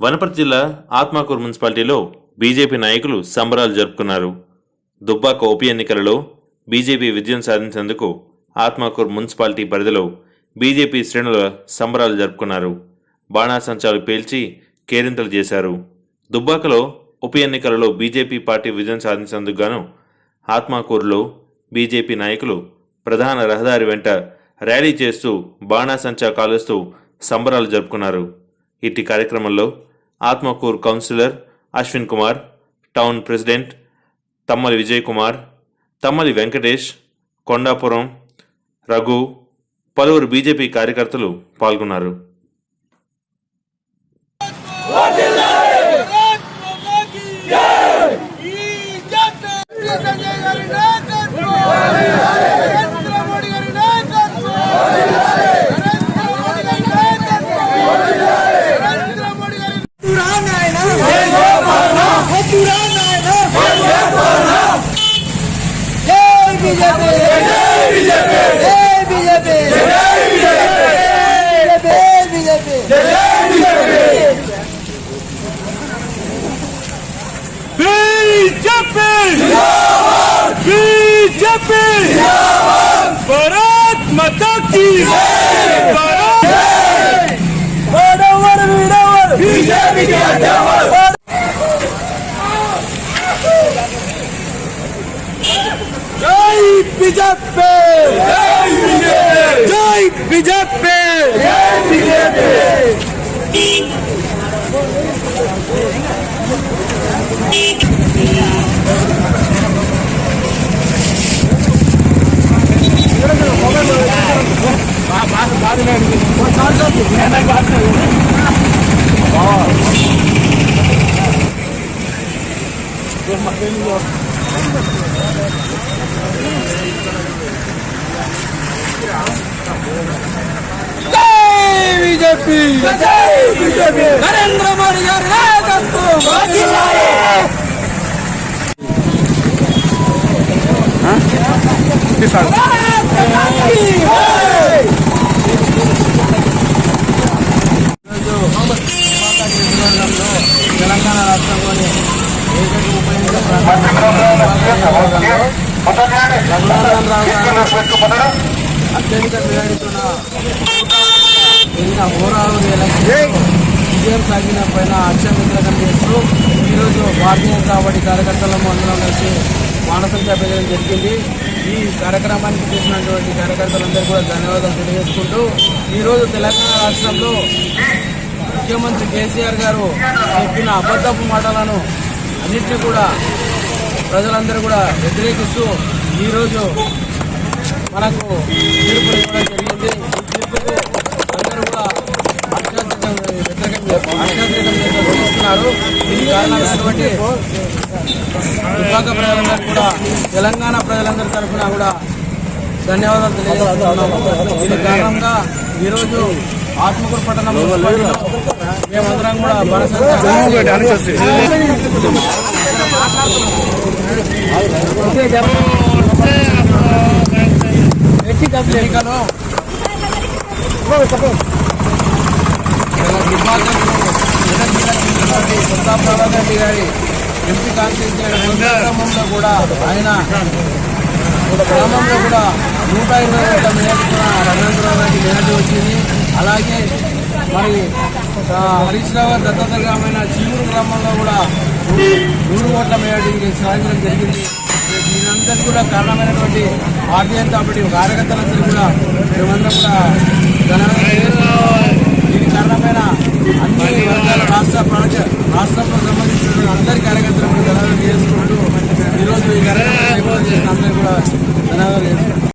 వనపర్తి జిల్లా ఆత్మాకూరు మున్సిపాలిటీలో బీజేపీ నాయకులు సంబరాలు జరుపుకున్నారు. దుబ్బాక ఉప ఎన్నికలలో బీజేపీ విజయం సాధించేందుకు ఆత్మాకూరు మున్సిపాలిటీ పరిధిలో బీజేపీ శ్రేణుల సంబరాలు జరుపుకున్నారు. బాణాసంచాలు పేల్చి కేరింతలు చేశారు. దుబ్బాకలో ఉప ఎన్నికలలో బీజేపీ పార్టీ విజయం సాధించేందుకు గాను ఆత్మాకూరులో బీజేపీ నాయకులు ప్రధాన రహదారి వెంట ర్యాలీ చేస్తూ బాణాసంచా కాలుస్తూ సంబరాలు జరుపుకున్నారు. ఇట్టి కార్యక్రమంలో Atmakur councillor Ashwin Kumar town president Thammali Vijay Kumar Thammali Venkatesh Kondapuram Raghu పలువురు బీజేపీ కార్యకర్తలు పాల్గొన్నారు. సంజయ్ बीजेपी भारत माता की बीजेपी जय बीजेपी जय बीजेपी जय BJP Beep. bán cho chủ nhà này bán chủ đó bên mặt bên luôn BJP BJP Narendra Modi ಅವರ ನಾಯಕತ್ವ हाँ? అత్యధిక మెజారిటీన జరిగిన హోరాలు ఎలక్షన్ విజయం సాగిన పైన అక్షయ చేస్తూ ఈరోజు భారతీయ జనతా పార్టీ కార్యకర్తలను అందరం కలిసి మానసంఖ్య పెరగడం జరిగింది ఈ కార్యక్రమానికి చేసినటువంటి కార్యకర్తలందరూ కూడా ధన్యవాదాలు తెలియజేసుకుంటూ ఈరోజు తెలంగాణ రాష్ట్రంలో ముఖ్యమంత్రి కేసీఆర్ గారు చెప్పిన అబద్ధపు మాటలను అన్నింటినీ కూడా ప్రజలందరూ కూడా వ్యతిరేకిస్తూ ఈరోజు మనకు తీర్పులు ఇవ్వడం జరిగింది. ఈ తీర్పుకు అందరూ కూడా వ్యతిరేకం చూస్తున్నారు. దీనికి కారణమైనటువంటి విభాగ ప్రజలందరూ కూడా తెలంగాణ ప్రజలందరి తరఫున కూడా ధన్యవాదాలు తెలియజేస్తున్నాము. దీని కారణంగా ఈరోజు ఆత్మకూరు పట్టణం మున్సిపాలిటీలో మేమందరం కూడా ఎన్నికలో కొత్త గారి ఎంపీ గ్రామంలో కూడా ఆయన గ్రామంలో కూడా నూట ఇరవై ఓట్ల మేరకు రఘునందరావు గారికి వచ్చింది అలాగే మరి హరీష్ రావు గారి దత్తత గ్రామైన చీమూరు గ్రామంలో కూడా నూరు ఓట్ల మేయడం సాధించడం జరిగింది. దీనందరికీ కూడా కారణమైనటువంటి భారతీయ జనతా పార్టీ కార్యకర్తలందరూ కూడా మేమందరం కూడా దీనికి కారణమైన అన్ని వర్గాల రాష్ట్ర ప్రాజ రాష్ట్రంలో సంబంధించిన అందరి కార్యకర్తలు కూడా ధనాలు చేసుకుంటూ ఈరోజు ఈ కార్యక్రమం అందరికీ కూడా ధనాలు